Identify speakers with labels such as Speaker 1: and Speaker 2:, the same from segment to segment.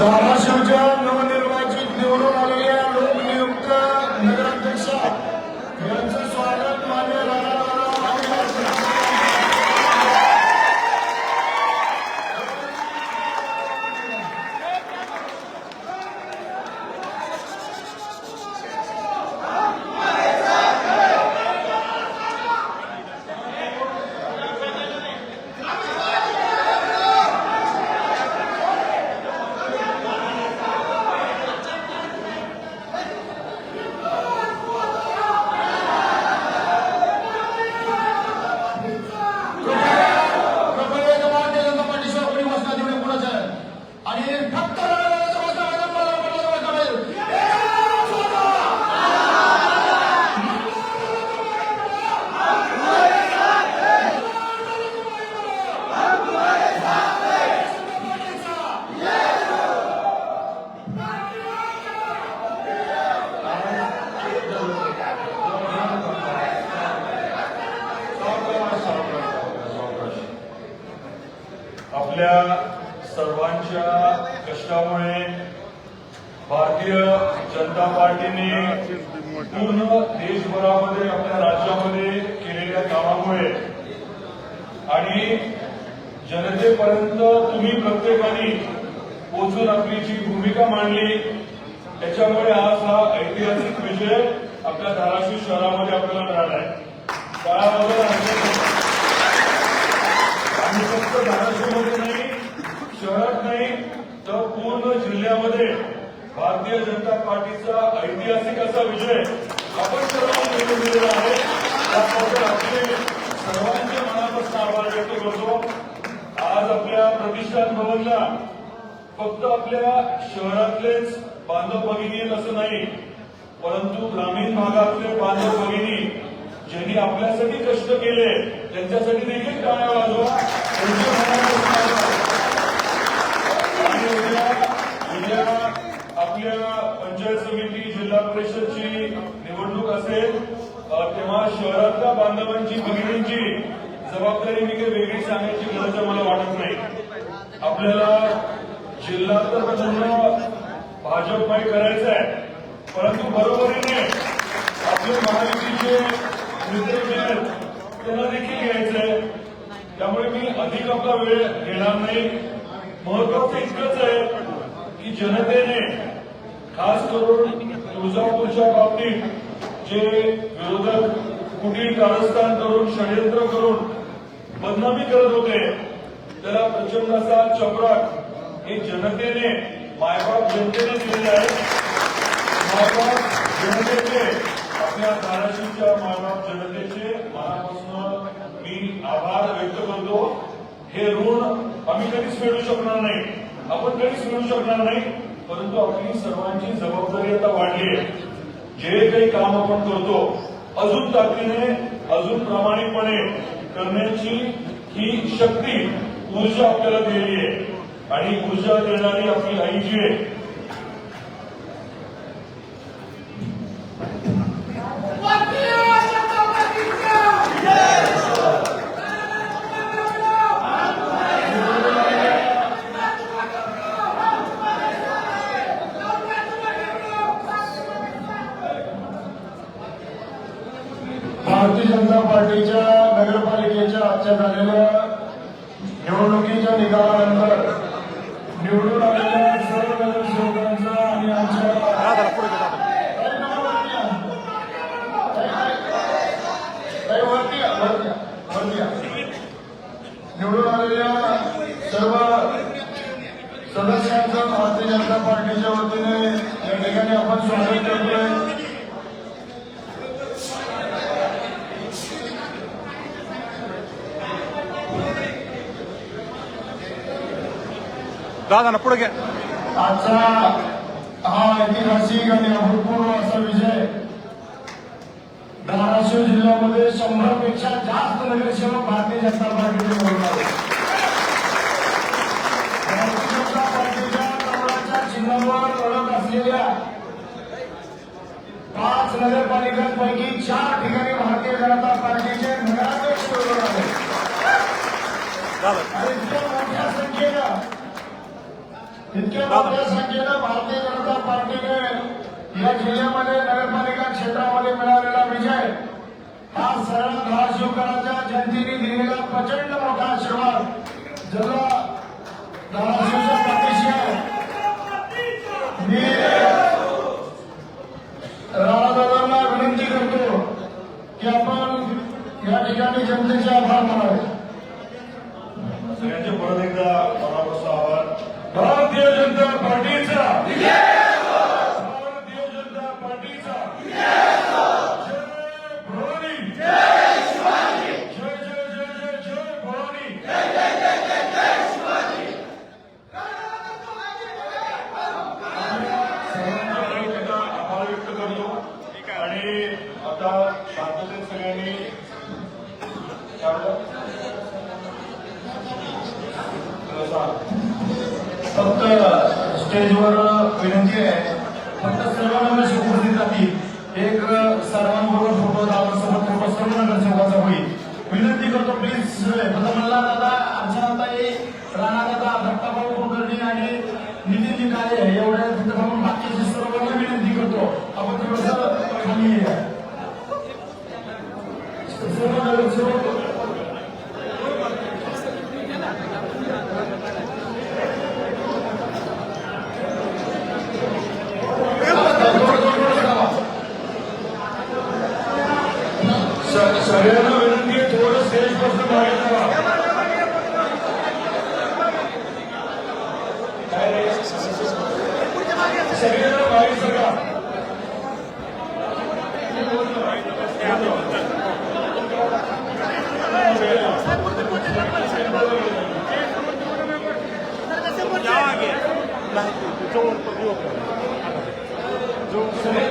Speaker 1: धाराशिवच्या नवनिर्वाचित निवडून आलेल्या लोकनियुक्त नगराध्यक्षा यांचं स्वागत मान्य राणादादा आणि प्रबळ भारतीय जनता पार्टीशिवाय कोणी बसणार तेवढे कुणाचं आहे आणि फक्त रडारडाचा बसणार आहे, मला पटलं बसणार आहे.
Speaker 2: आपल्या सर्वांच्या कष्टामुळे भारतीय जनता पार्टीने पूर्ण देशभरामध्ये आपल्या राज्यामध्ये केलेल्या कामामुळे. आणि जनतेपर्यंत तुम्ही प्रत्येकाने पोचून आपली जी भूमिका मांडली त्याच्यामुळे आज हा ऐतिहासिक विजय आपल्या धाराशिव शहरामध्ये आपल्याला मिळाला आहे. त्याबद्दल आणि फक्त धाराशिवमध्ये नाही शहरात नाही तर पूर्ण जिल्ह्यामध्ये भारतीय जनता पार्टीचा ऐतिहासिक असा विजय आपण सर्वांनी मिळून दिलेला आहे. त्याबद्दल आपले सर्वांच्या मनापासून आभार व्यक्त करतो. आज आपल्या प्रतिष्ठान भवनला फक्त आपल्या शहरातलेच बांधव भगिनी आहेत असं नाही परंतु ग्रामीण भागातले बांधव भगिनी ज्यांनी आपल्यासाठी कष्ट केले त्यांच्यासाठी देखील टाळ्या वाजवा. त्यांच्या मनापासून आणि उद्या आपल्या पंचायत समिती जिल्हा परिषदची निवडणूक असेल तेव्हा शहरातल्या बांधवांची भगिनींची जबाबदारी मी काही वेगळी सांगायची गरज मला वाटत नाही. आपल्याला जिल्हा तर पूर्ण भाजपमय करायचं आहे परंतु बरोबरीने आपले महायुतीचे मित्र जे आहेत त्यांना देखील घ्यायचं आहे त्यामुळे मी अधिक आपला वेळ घेणार नाही. महत्वाचं इतकंच आहे की जनतेने खास करून तुळजापूरच्या बाबतीत जे विरोधक कुठील कारस्थान करून षडयंत्र करून बदनामी करत होते त्याला प्रचंड असा चपराक हे जनतेने मायबाप जनतेने दिलेले आहे मायबाप जनतेचे आपल्या धाराशिवच्या मायबाप जनतेचे मनापासून मी आभार व्यक्त करतो. हे ऋण आम्ही कधीच फेडू शकणार नाही. आपण कधीच फेडू शकणार नाही. परंतु आपली सर्वांची जबाबदारी आता वाढली आहे. जे काही काम आपण करतो अजून ताकदीने अजून प्रामाणिकपणे करण्याची ही शक्ती ऊर्जा आपल्याला दिलेली आहे. आणि ऊर्जा देणारी आपली आई जी आहे
Speaker 1: भारतीय जनता पार्टीच्या नगरपालिकेच्या आजच्या झालेल्या निवडणुकीच्या निकालानंतर निवडून आलेल्या सर्व नगरसेवकांचा आणि आमच्या ताई, वरती या, वरती या, वरती या. निवडून आलेल्या सर्व सदस्यांचं भारतीय जनता पार्टीच्या वतीने या ठिकाणी आपण स्वागत करतोय
Speaker 3: दादा ना पुढे घ्या
Speaker 1: आजचा हा ऐतिहासिक आणि अभूतपूर्व असा विजय धाराशिव जिल्ह्यामध्ये शंभरपेक्षा जास्त नगरसेवक भारतीय जनता पार्टीचे लढत असलेल्या पाच नगरपालिकांपैकी चार ठिकाणी भारतीय जनता पार्टीचे नगराध्यक्ष निवडून आले इतक्या मोठ्या संख्येनं भारतीय जनता पार्टीने या जिल्ह्यामध्ये नगरपालिका क्षेत्रामध्ये मिळालेला विजय हा सरळ धाराशिवकरांच्या जनतेने दिलेला प्रचंड मोठा आशीर्वाद ज्याला धाराशिवच्या पाठीशी आहे. मी राणादादांना विनंती करतो की आपण या ठिकाणी जनतेचे आभार मानावे.
Speaker 2: सगळ्यांचे परत एकदा मनापासून आभार भारतीय जनता पार्टीचा भारतीय जनता पार्टीचा जय भवानी जय जय जय जय जय भवानी सर्वांच्या परत एकदा आभार व्यक्त करतो आणि आता शांततेत सगळ्यांनी काय म्हणतात? सांग.
Speaker 1: फक्त स्टेजवर विनंती आहे. फक्त सर्व नगरसेवक उपस्थित राहतील एक सर्वांबरोबर फोटो दादासोबत फोटो सर्व नगरसेवकाचा होईल. विनंती करतो प्लीज प्रथमला दादा अर्चनाताई राणा दादा धक्काभाऊ कुलकर्णी आणि नितीनजी काळे एवढ्या तिथं म्हणून बाकीचे सर्वांना विनंती करतो. आपण थोडस खाली सर्व नगरसेवक
Speaker 2: Jones.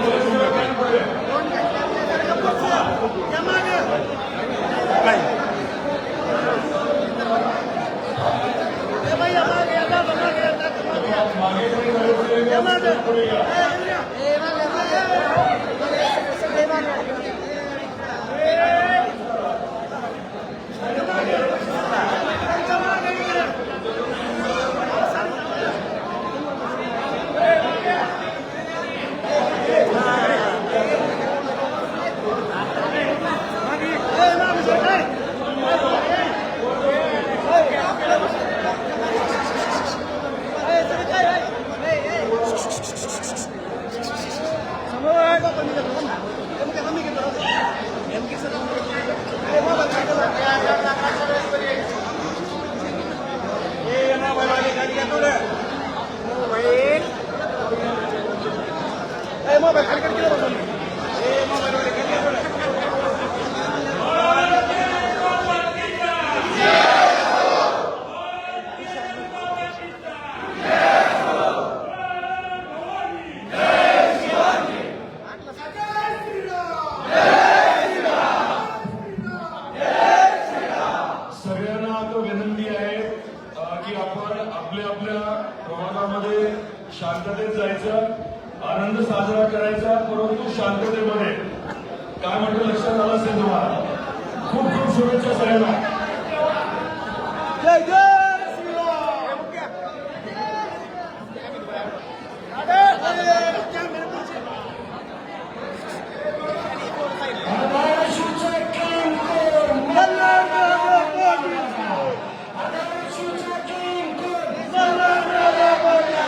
Speaker 2: Hallelujah. की आपण आपल्या आपल्या प्रवासामध्ये शांततेत जायचं. आनंद साजरा करायचा परंतु शांततेमध्ये. काय म्हणतो लक्षात आलं असेल तुम्हाला? खूप खूप शुभेच्छा सगळ्यांना.